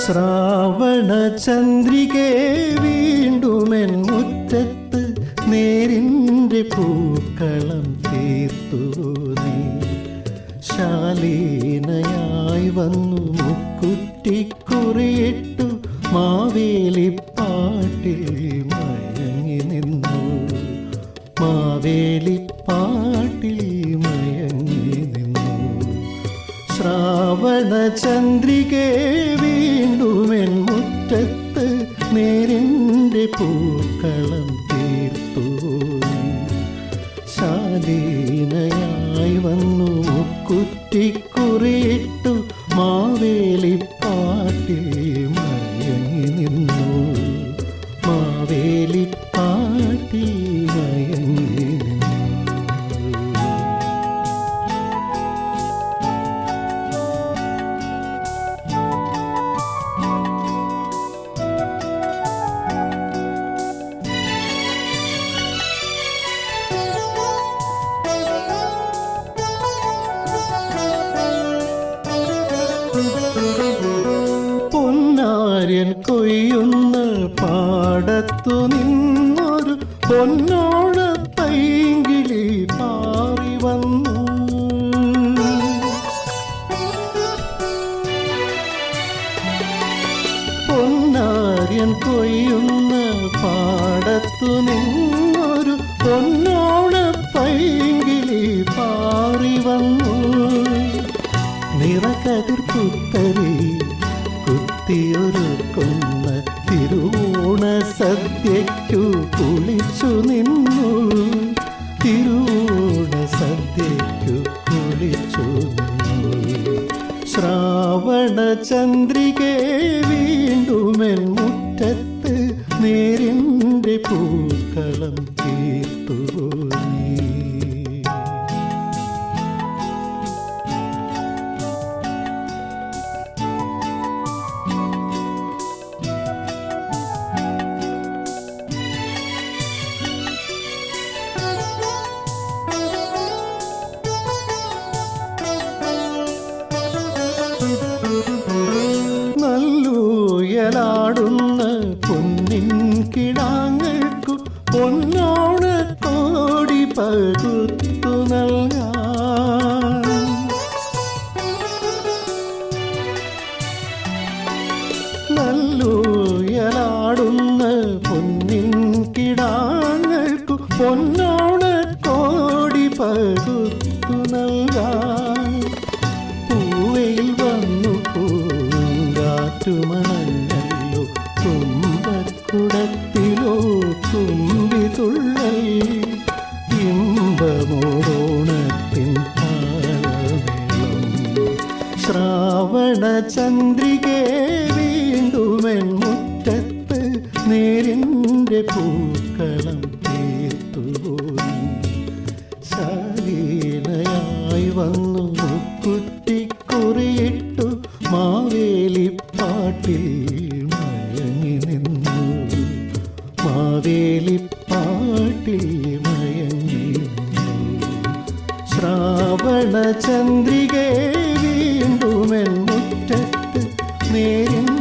ശ്രാവണ ചന്ദ്രികെ വീണ്ടുമെൻ മുറ്റത്ത് നേരിന്റെ പൂക്കളം തീർത്തു നീ. ശാലീനയായി വന്നു മുക്കുറ്റിക്കുറിയിട്ടു മാവേലിപ്പാട്ടിൽ ശ്രാവണ ചന്ദ്രികെ വീണ്ടുമെൻ മുറ്റത്ത് നേരിന്റെ പൂക്കളം തീർത്തു. ശാലീനയായി വന്നു മുക്കുറ്റിക്കുറിയിട്ടു പൊന്നാര്യൻ കൊയ്യുന്ന പാടത്തു നിന്നൊരു പൊന്നോണ പൈങ്കിളി പാറി വന്നു. പൊന്നാര്യൻ കൊയ്യുന്ന പാടത്തു നിന്നൊരു പൊന്നോണ പൈങ്കിളി തിരുവോണ സദ്യയ്ക്കു കുളിച്ചു നിന്നു. തിരുവോണ സദ്യയ്ക്കു കുളിച്ചു നിന്നു. ശ്രാവണ ചന്ദ്രികെ വീണ്ടുമെൻ മുറ്റത്ത് നേരിന്റെ പൂക്കളം തീർത്തു നല്ലൂയലാടുന്ന പൊന്നിൻ കിടാങ്ങൾക്കു പൊന്നോണ കോടി പകുത്തു നൽകാൻ. നല്ലൂയലാടുന്ന പൊന്നിൻ കിടാങ്ങൾക്കു പൊന്നോണ കോടി പകുത്തു നൽകാൻ. പൂങ്കാറ്റുമണഞ്ഞല്ലോ തുമ്പക്കുടത്തിലോ തുമ്പി തുള്ളൽ ഇമ്പമോടോണത്തിൻ താളമേളം ശ്രാവണ ചന്ദ്രികേ വീണ്ടുമെൻ മുറ്റത്ത് നേരിന്റെ പൂക്കളം തീർത്തുപോയി ശാലീനയായി വന്നു കുറ്റിക്കുറിയിട്ടു മഴവിൽ മഴങ്ങി നിന്നു. മാവേലിപ്പാട്ടിൽ മയങ്ങി ശ്രാവണ ചന്ദ്രികേ വീണ്ടുമെൻ നേരം